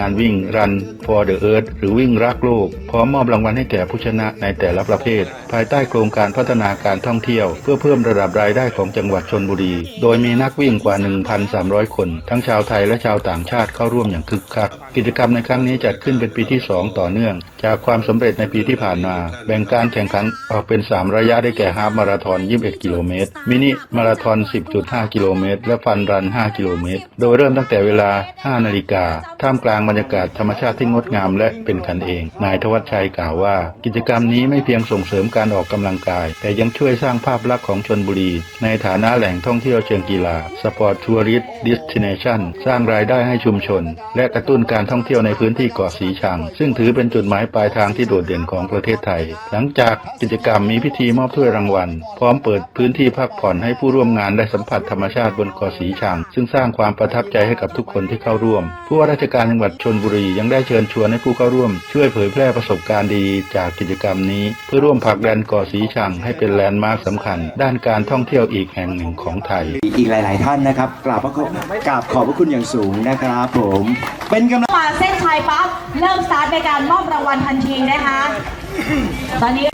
งานวิ่ง Run for the Earth หรือวิ่งรักโลก พร้อมมอบรางวัลให้แก่ผู้ชนะในแต่ละประเภท ภายใต้โครงการพัฒนาการท่องเที่ยว เพื่อเพิ่มระดับรายได้ของจังหวัดชนบุรี โดยมีนักวิ่งกว่า 1,300 คน ทั้งชาวไทยและชาวต่างชาติเข้าร่วมอย่างคึกคัก กิจกรรมในครั้งนี้จัดขึ้นเป็นปีที่ 2 ต่อเนื่อง จากความสำเร็จในปีที่ผ่านมา แบ่งการแข่งขันออกเป็น 3 ระยะได้แก่ฮาฟมาราธอน 21 กิโลเมตร มินิมาราธอน 10.5 กิโลเมตร และฟันรัน 5 กิโลเมตร โดยเริ่มตั้งแต่เวลา 5 นาฬิกาท่ามกลางบรรยากาศธรรมชาติที่งดงามและเป็นกันเอง นายทวัชชัยกล่าวว่า กิจกรรมนี้ไม่เพียงส่งเสริมการออกกำลังกาย แต่ยังช่วยสร้างภาพลักษณ์ของชนบุรี ในฐานะแหล่งท่องเที่ยวเชิงกีฬาสปอร์ตทัวริสต์ดิสติเนชันสร้างรายได้ให้ชุมชน และกระตุ้นการท่องเที่ยวในพื้นที่เกาะสีชัง ซึ่งถือเป็นจุดหมายปลายทางที่โดดเด่นของประเทศไทย หลังจากกิจกรรมมีพิธีมอบถ้วยรางวัล พร้อมเปิดพื้นที่พักผ่อนให้ผู้ร่วมงานได้สัมผัสธรรมชาติบนเกาะสีชัง ซึ่งสร้างความประทับใจให้กับทุกคนที่เข้าร่วม ผู้ว่าราชการจังหวัดชนบุรียังได้เชิญชวนให้ผู้เข้าร่วม ช่วยเผยแพร่ประสบการณ์ดีๆจากกิจกรรมนี้ เพื่อร่วมผลักดันเกาะสีชังให้เป็นแลนด์มาร์คสำคัญ ด้านการท่องเที่ยวอีกแห่งหนึ่งของไทย อีกหลาย ๆ ท่านนะครับกราบพระคุณกราบขอบพระคุณอย่างสูงนะครับผมเป็นกำลังมาเส้นชัยปั๊บเริ่มสตาร์ทในการมอบรางวัลทันทีนะคะ ตอนนี้